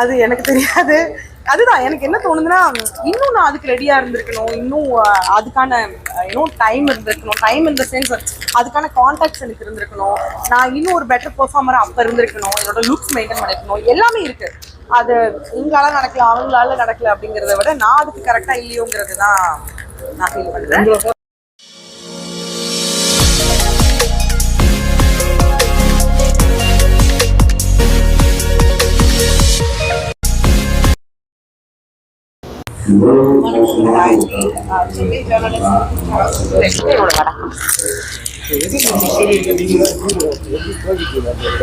அது எனக்கு தெரியாது. அதுதான் எனக்கு என்ன தோணுதுன்னா இன்னும் நான் அதுக்கு ரெடியா இருந்திருக்கணும். இன்னும் அதுக்கான இன்னும் டைம் இருந்திருக்கணும். டைம் இந்த சென்ஸ் அதுக்கான கான்டாக்ட்ஸ் எனக்கு இருந்திருக்கணும். நான் இன்னும் ஒரு பெட்டர் பெர்ஃபார்மரா அப்ப இருந்திருக்கணும். என்னோட லுக்ஸ் மெயின்டைன் பண்ணிருக்கணும். எல்லாமே இருக்கு. அது இவங்களால நடக்கல அவங்களால நடக்கல அப்படிங்கறத விட நான் அதுக்கு கரெக்டா இல்லையோங்கிறது தான் நான் ஃபீல் பண்ணுறேன்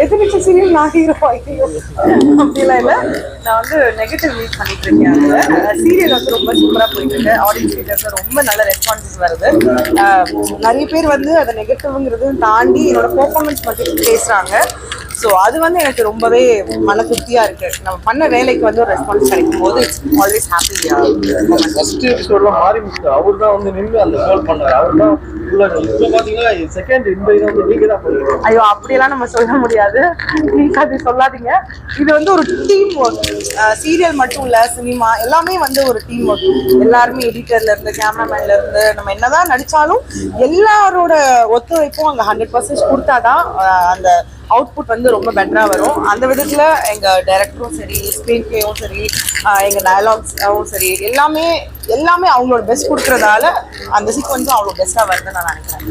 எத்தனை சீரியல் நான் ஹீரோ ஐயோ அப்படிலாம் இல்லை. நான் வந்து நெகட்டிவ் மீட் பண்ணிட்டு இருக்கேன் அதில். சீரியல் வந்து ரொம்ப சூப்பராக போயிட்டு இருக்கு ஆடியன்ஸ் கிட்ட ரொம்ப நல்ல ரெஸ்பான்சஸ் வருது. நிறைய பேர் வந்து அதை நெகட்டிவ்ங்கிறது தாண்டி என்னோட பெர்ஃபார்மன்ஸ் பற்றி பேசுகிறாங்க ஸோ அது வந்து எனக்கு ரொம்பவே மன திருப்தியாக இருக்கு. நம்ம பண்ண வேலைக்கு வந்து ஒரு ரெஸ்பான்ஸ் கிடைக்கும் போது இட்ஸ் ஆல்வேஸ் ஹாப்பியாக ஃபர்ஸ்ட் எபிசோட்ல மாறி அவர் தான் வந்து நின்று அந்த கோல் பண்ணாரு. அவர் தான் ஐயோ அப்படியெல்லாம் நம்ம சொல்ல முடியாது. நீங்க அது சொல்லாதீங்க. இது வந்து ஒரு டீம் ஒர்க் சீரியல் மட்டும் இல்ல சினிமா எல்லாமே வந்து ஒரு டீம் ஒர்க் எல்லாருமே எடிட்டர்ல இருந்து கேமராமேன்ல இருந்து நம்ம என்னதான் நடிச்சாலும் எல்லாரோட ஒத்துழைப்பும் அங்க ஹண்ட்ரட் பர்சன்ட் கொடுத்தாதான் அந்த அவுட்புட் வந்து ரொம்ப பெட்டராக வரும். அந்த விதத்தில் எங்கள் டைரக்டரும் சரி ஸ்க்ரீன் பிளேயும் சரி எங்கள் எங்க டயலாக்ஸும் சரி எல்லாமே எல்லாமே அவங்களோட பெஸ்ட் கொடுக்குறதால அந்த சீக்வன்ஸும் அவ்வளோ பெஸ்ட்டாக வருதுன்னு நான் நினைக்கிறேன்.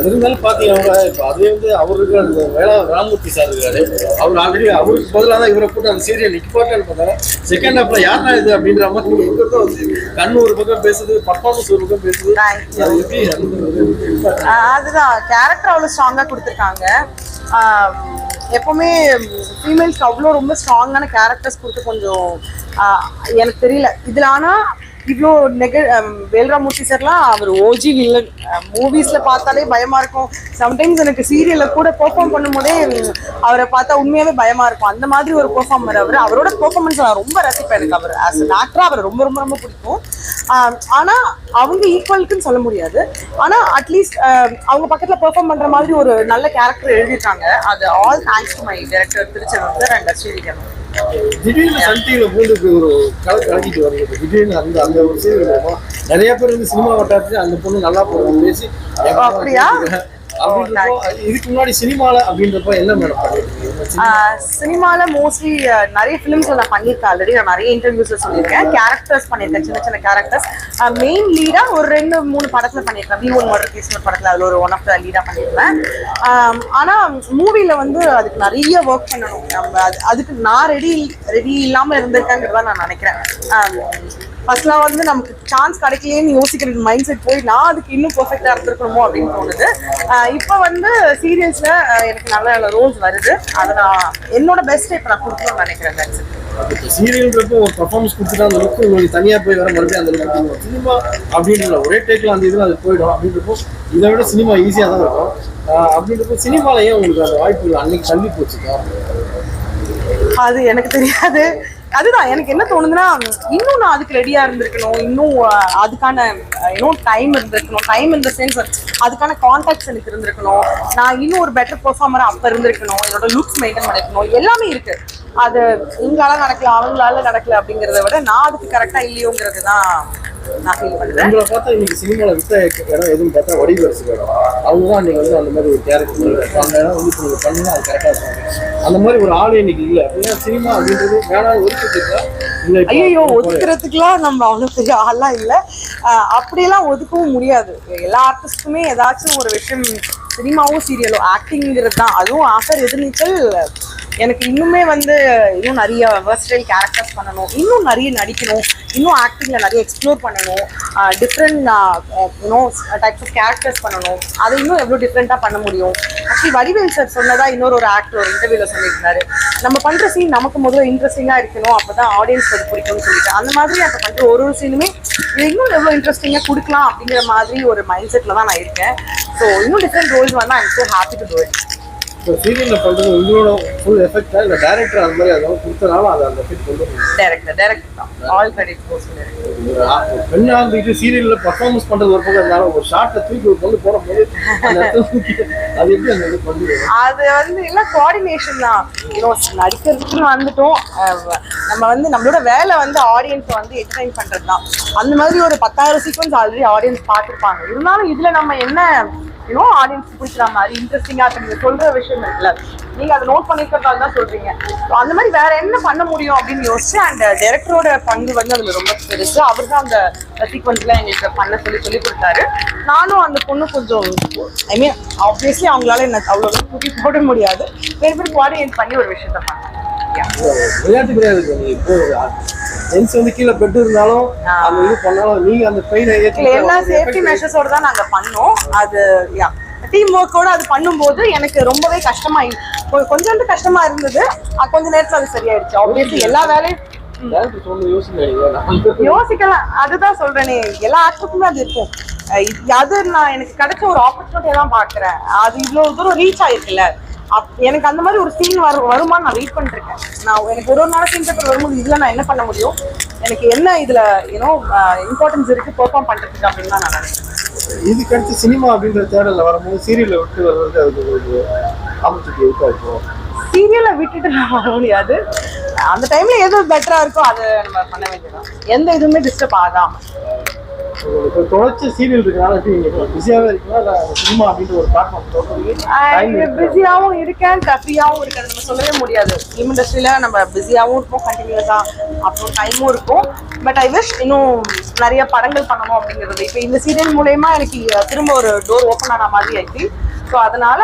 இருந்தாலும் பார்த்தீங்கன்னா இப்போ அதே வந்து அவருக்கு அந்த வேளா ராமூர்த்தி சார் இருக்காரு. அவர் ஆல்ரெடி அவருக்கு பதிலாக தான் இவரை போட்டு அந்த சீரியல் நிற்பாட்டான்னு பார்த்தாங்க செகண்ட் ஹாப்ல யாரா இது அப்படின்ற மாதிரி வந்து கண்ணு ஒரு பக்கம் பேசுது பர்ஃபார்மன்ஸ் ஒரு பக்கம் பேசுது. அதுதான். கேரக்டர் அவ்வளோ ஸ்ட்ராங்காக கொடுத்துருக்காங்க. எப்பவுமே ஃபீமேல்ஸ்க்கு அவ்வளோ ரொம்ப ஸ்ட்ராங்கான கேரக்டர்ஸ் கொடுத்து கொஞ்சம் எனக்கு தெரியல. இதில் ஆனால் இவ்வளோ நெக வேல்ராமூர்த்தி சார்லாம் அவர் ஓஜி வில்லன் மூவிஸில் பார்த்தாலே பயமாக இருக்கும். சம்டைம்ஸ் எனக்கு சீரியலில் கூட பெர்ஃபார்ம் பண்ணும்போதே அவரை பார்த்தா உண்மையாகவே பயமாக இருக்கும். அந்த மாதிரி ஒரு பெர்ஃபார்மர் அவர். அவரோட பெர்ஃபார்மன்ஸ் நான் ரொம்ப ரசிப்பேன் எனக்கு. அவர் ஆஸ் அன் ஆக்டராக அவரை ரொம்ப ரொம்ப ரொம்ப பிடிக்கும். ஆனால் அவங்க ஈக்குவலுக்குன்னு சொல்ல முடியாது. ஆனால் அட்லீஸ்ட் அவங்க பக்கத்தில் பெர்ஃபார்ம் பண்ணுற மாதிரி ஒரு நல்ல கேரக்டர் எழுதியிருக்காங்க. அது all thanks to my director Thiruselvan sir and Srivikan திடீர்னு சன் பூந்து இப்படி ஒரு கலை கலக்கிட்டு வருது திடீர்னு அந்த அந்த ஒரு மூலமா நிறைய பேர் வந்து சினிமா வட்டாரத்துல அந்த பொண்ணு நல்லா போகுது பேசி அப்படியா? இதுக்கு முன்னாடி சினிமால அப்படின்றப்போ என்ன மேடம் சினிமால மோஸ்ட்லி நிறைய ஃபிலிம்ஸ்ல நான் பண்ணியிருக்கேன். ஆல்ரெடி நான் நிறைய இன்டர்வியூஸ்ல சொல்லியிருக்கேன். கேரக்டர்ஸ் பண்ணியிருக்கேன். சின்ன சின்ன கேரக்டர்ஸ் மெயின் லீடா ஒரு ரெண்டு மூணு படத்துல பண்ணியிருக்கேன் வி ஒன் மர்டர் கேஸ் படத்துல அதுல ஒரு ஒன் ஆஃப் த லீடா பண்ணிருக்கேன் ஆனா மூவில வந்து அதுக்கு நிறைய ஒர்க் பண்ணணும். நம்ம அது அதுக்கு நான் ரெடி ரெடி இல்லாம இருந்திருக்கேங்கிறதா நான் நினைக்கிறேன். ஃபர்ஸ்ட்லாம் வந்து நமக்கு சான்ஸ் கிடைக்கலையேன்னு யோசிக்கிற மைண்ட் செட் போய் நான் அதுக்கு இன்னும் பெர்ஃபெக்டா இருந்திருக்கணுமோ அப்படின்னு தோணுது. இப்போ வந்து சீரியல்ஸ்ல எனக்கு நல்ல நல்ல ரோல்ஸ் வருது. அதை நான் என்னோட பெஸ்ட் இப்போ நான் கொடுக்கணும்னு நினைக்கிறேன். சீரியல்ன்றப்போ ஒரு பர்ஃபார்மன்ஸ் கொடுத்துட்டு அந்த லுக்கு உங்களுக்கு தனியா போய் வர மறுபடியும் அந்த லுக்கு சினிமா அப்படின்ற ஒரே டேக்ல அந்த இதுல அது போயிடும். அப்படின்றப்போ இதை விட சினிமா ஈஸியா தான் இருக்கும். அப்படின்றப்போ சினிமால ஏன் உங்களுக்கு அந்த வாய்ப்பு அன்னைக்கு தள்ளி போச்சுக்கா அது எனக்கு தெரியாது. அதுதான் எனக்கு என்ன தோணுதுன்னா இன்னும் நான் அதுக்கு ரெடியா இருந்திருக்கணும். இன்னும் அதுக்கான இன்னும் டைம் இருந்திருக்கணும். டைம் இந்த சென்ஸ் அதுக்கான கான்டாக்ட்ஸ் எனக்கு இருந்திருக்கணும். நான் இன்னும் ஒரு பெட்டர் பெர்ஃபார்மரா அப்ப இருந்திருக்கணும். என்னோட லுக்ஸ் மெயின்டைன் பண்ணிருக்கணும். எல்லாமே இருக்கு. அது இவங்களால நடக்கல அவங்களால நடக்கல அப்படிங்கறத விட நான் அதுக்கு கரெக்டா இல்லையோங்கிறது தான் நான் ஃபீல் உங்களை பார்த்தா இன்னைக்கு சினிமாவில் விட்ட இடம் எதுவும் பார்த்தா வடிவரசு இடம் அவங்க தான் நீங்கள் வந்து அந்த மாதிரி ஒரு கேரக்டர் அந்த இடம் வந்து நீங்கள் பண்ணா அது கரெக்டாக அந்த மாதிரி ஒரு ஆள் இன்னைக்கு இல்லை. அப்படின்னா சினிமா அப்படின்றது வேணாம் ஒதுக்கிட்டு ஐயோ ஒதுக்குறதுக்குலாம் நம்ம அவ்வளோ பெரிய ஆள்லாம் இல்லை. அப்படியெல்லாம் ஒதுக்கவும் முடியாது. எல்லா ஆர்டிஸ்ட்டுமே ஏதாச்சும் ஒரு விஷயம் சினிமாவும் சீரியலும் ஆக்டிங்கிறது தான். அதுவும் ஆஃபர் எதிர்நீச்சல் எனக்கு இன்னுமே வந்து இன்னும் நிறைய வெர்ஸ்டைல் கேரக்டர்ஸ் பண்ணணும் இன்னும் நிறைய நடிக்கணும் இன்னும் ஆக்டிங்கில் நிறைய எக்ஸ்ப்ளோர் பண்ணணும் different you know types of characters பண்ணணும். அதை இன்னும் எவ்வளோ டிஃப்ரெண்ட்டாக பண்ண முடியும்? ஆக்சுவலி வடிவேல் சார் சொன்னதாக இன்னொரு ஒரு ஆக்டர் ஒரு இன்டர்வியூவில் சொல்லியிருந்தாரு. நம்ம பண்ணுற சீன் நமக்கு முதல்ல இன்ட்ரெஸ்டிங்காக இருக்கணும் அப்போ தான் ஆடியன்ஸ் அது பிடிக்கும்னு சொல்லிட்டு. அந்த மாதிரி அப்போ பண்ணுற ஒரு ஒரு சீனுமே இது இன்னும் எவ்வளோ இன்ட்ரெஸ்டிங்காக கொடுக்கலாம் அப்படிங்கிற மாதிரி ஒரு மைண்ட் செட்டில் தான் நான் இருக்கேன். ஸோ இன்னும் டிஃப்ரெண்ட் ரோல்ஸ் வந்தால் I'm so happy to do it இப்போ சீரியலில் பண்ணுறது உங்களோட ஃபுல் எஃபெக்டா இல்லை டேரக்டர் அந்த மாதிரி அதாவது கொடுத்தனால அதை அந்த எஃபெக்ட் கொண்டு. டேரக்டர் டேரக்டர் தான். ஆல் கிரெடிட் கோர்ஸ் ஒரு ஆ- ஒரு பெண்ணா இருந்துட்டு சீரியல்ல பர்ஃபார்மன்ஸ் பண்றது ஒரு பக்கம் இருந்தாலும் ஒரு ஷார்ட்டை தூக்கி ஒரு பொண்ணு போடும்போது அது எப்படி அந்த இது பண்ணுது அது வந்து எல்லாம் கோஆர்டினேஷன் தான். நடிக்கிறதுக்குன்னு வந்துட்டோம். நம்ம வந்து நம்மளோட வேலை வந்து ஆடியன்ஸை வந்து என்டர்டைன் பண்றது தான் அந்த மாதிரி ஒரு பத்தாயிரம் சீக்வன்ஸ் ஆல்ரெடி ஆடியன்ஸ் பார்த்துருப்பாங்க. இருந்தாலும் இதுல நம்ம என்ன யூனோ ஆடியன்ஸ் பிடிக்கிற மாதிரி இன்ட்ரெஸ்டிங்கா நீங்க சொல்ற விஷயம் இருக்குல்ல நீங்க அதை நோட் பண்ணிருக்கிறதால தான் சொல்றீங்க. ஸோ அந்த மாதிரி வேற என்ன பண்ண முடியும் அப்படின்னு யோசிச்சு அண்ட் டைரக்டரோட பங்கு வந்து அதுல ரொம்ப பெருசு. அவர் தான் அந்த சீக்வன்ஸ்ல எங்களுக்கு பண்ண சொல்லி சொல்லி கொடுத்தாரு. நானும் அந்த பொண்ணு கொஞ்சம் ஐ மீன் ஆப்வியஸ்லி அவங்களால என்ன அவ்வளோ தூக்கி போட முடியாது. வேறு பேர் கோஆர்டினேட் பண்ணி ஒரு விஷயத்த பண்ணேன் விளையாட்டு கிடையாது இப்போ ஜென்ஸ் வந்து கீழே பெட் இருந்தாலும் அந்த இது பண்ணாலும் நீங்க அந்த பெயினை இல்ல எல்லா சேஃப்டி மெஷர்ஸோட தான் நாங்க பண்ணோம். அது யா டீம் ஒர்க்கோட அது பண்ணும்போது எனக்கு ரொம்பவே கஷ்டமா கொஞ்சோண்டு கஷ்டமா இருந்தது. கொஞ்ச நேரத்துல அது சரியாயிடுச்சு. ஆப்வியஸ்லி எல்லா வேலையும் யோசிக்கலாம். அதுதான் சொல்றேனே. எல்லா ஆக்டருக்குமே அது இருக்கும் அது நான் எனக்கு கிடைச்ச ஒரு ஆப்பர்ச்சுனிட்டியை தான் பாக்குறேன். அது இவ்வளவு தூரம் ரீச் ஆயிருக்குல்ல. எனக்கு அந்த மாதிரி ஒரு சீன் வரும் வருமான்னு நான் வெயிட் பண்ணிருக்கேன். நான் எனக்கு ஒரு ஒரு நாள் சீன் பேப்பர் வரும்போது இதுல நான் என்ன பண்ண முடியும்? எனக்கு என்ன இதுல யூனோ இம்பார்ட்டன்ஸ் இருக்கு பெர்ஃபார்ம் பண்றதுக்கு அப்படின்னு தான் நான் நினைக்கிறேன். இதுக்கு அடுத்து சினிமா அப்படின்ற தேடல்ல வரும்போது சீரியல்ல விட்டு வர்றது அதுக்கு ஒரு ஆப்பர்ச்சுனிட்டி இருக்கா இப்போ? சீரியலை விட்டுட்டு நான் வர முடியாது. அந்த டைம்ல எது பெட்டரா இருக்கோ அதை நம்ம பண்ண வேண்டியதான் எந்த இதுவுமே டிஸ்டர்ப் ஆகாம. உங்களுக்கு தொடர்ச்சி சீரியல் இருக்கனால எப்படி பிஸியாவே இருக்கீங்களா? இல்ல சினிமா அப்படின்ற ஒரு பிளாட்ஃபார்ம் தொடர்ந்து பிஸியாவும் இருக்கேன் ஃப்ரீயாவும் இருக்கேன். நம்ம சொல்லவே முடியாது. ஃபிலிம் இண்டஸ்ட்ரியில நம்ம பிஸியாவும் இருப்போம் கண்டினியூஸா அப்புறம் டைமும் இருக்கும். பட் ஐ விஷ் இன்னும் நிறைய படங்கள் பண்ணணும் அப்படிங்கிறது. இப்போ இந்த சீரியல் மூலயமா எனக்கு திரும்ப ஒரு டோர் ஓப்பன் ஆன மாதிரி ஆயிடுச்சு. ஸோ அதனால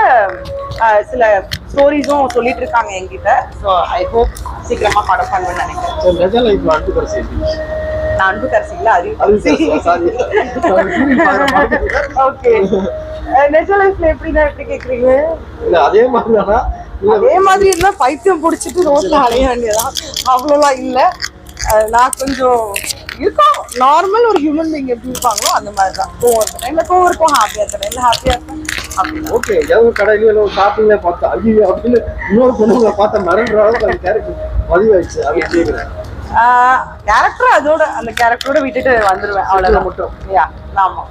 சில ஸ்டோரிஸும் சொல்லிட்டு இருக்காங்க என்கிட்ட. ஸோ ஐ ஹோப் சீக்கிரமா படம் பண்ணுவேன்னு நினைக்கிறேன். நான் அன்பு கரசிங்களா அது அறிவு ஓகே நெஜ லைஃப்ல எப்படின்னா எப்படி கேக்குறீங்க? அதே மாதிரி தானா இல்ல அதே மாதிரி இருந்தா பைத்தியம் பிடிச்சிட்டு ரோட்ல அலைய வேண்டியதான் அவ்வளோலாம் இல்ல. நான் கொஞ்சம் இருக்கும் நார்மல் ஒரு ஹியூமன் பீங் எப்படி இருப்பாங்களோ அந்த மாதிரி தான் கோவம் இருக்க டைம்ல கோவம் இருக்கும். ஹாப்பியா இருக்க டைம்ல ஹாப்பியா இருக்கும் ஓகே ஏதோ கடையில இல்லை ஷாப்பிங்ல பார்த்தா ஐயோ அப்படின்னு இன்னொரு பொண்ணுங்களை பார்த்தா மறன்ற அளவுக்கு அந்த கேரக்டர் பதிவாயிடுச்சு. அது கேட்குறேன் கேரக்டர் அதோட அந்த கேரக்டரோட விட்டுட்டு வந்துருவேன். அவ்வளவுதான். மட்டும். யா ஆமா.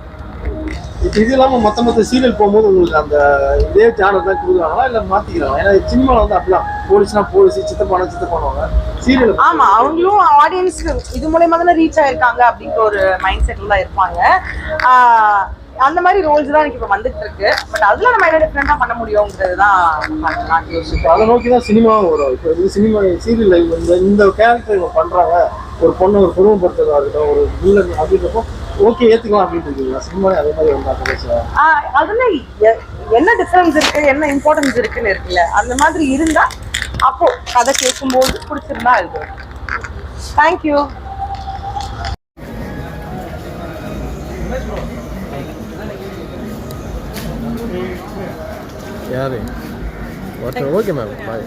இப்போ இது இல்லாம மொத்த மொத்த சீரியல் போகும்போது உங்களுக்கு அந்த இதே சேனல் தான் கொடுக்குறாங்களா இல்ல மாத்திக்கிறாங்களா? ஏன்னா சினிமாவில் வந்து அப்படிலாம் போலீஸ்னா போலீஸ் சித்தப்பானா சித்தப்பானுவாங்க. சீரியல் ஆமா அவங்களும் ஆடியன்ஸ்க்கு இது மூலயமா தானே ரீச் ஆயிருக்காங்க அப்படிங்கிற ஒரு மைண்ட் செட்ல தான் இருப்பாங்க. அந்த மாதிரி ரோல்ஸ் தான் எனக்கு இப்போ வந்துட்டு இருக்கு பட் அதுல நம்ம என்ன டிஃப்ரெண்டா பண்ண முடியுங்கிறது தான் இப்போ அதை நோக்கி தான் சினிமாவும் வரும். இப்போ இது சினிமா சீரியல் இந்த இந்த கேரக்டர் இவங்க பண்றாங்க. ஒரு பொண்ணை ஒரு குடும்பப்படுத்துறதா இருக்கட்டும் ஒரு வில்லன் அப்படின்றப்போ ஓகே ஏத்துக்கலாம் அப்படின்னு இருக்கீங்களா? சினிமாவே அதே மாதிரி வந்தா பேசுவேன் ஆஹ் அதுல என்ன டிஃபரன்ஸ் இருக்கு? என்ன இம்பார்ட்டன்ஸ் இருக்குன்னு இருக்குல்ல. அந்த மாதிரி இருந்தா அப்போ கதை கேட்கும்போது பிடிச்சிருந்தா எழுதுவேன் தேங்க்யூ யாரு ஓகே மேம் பாய்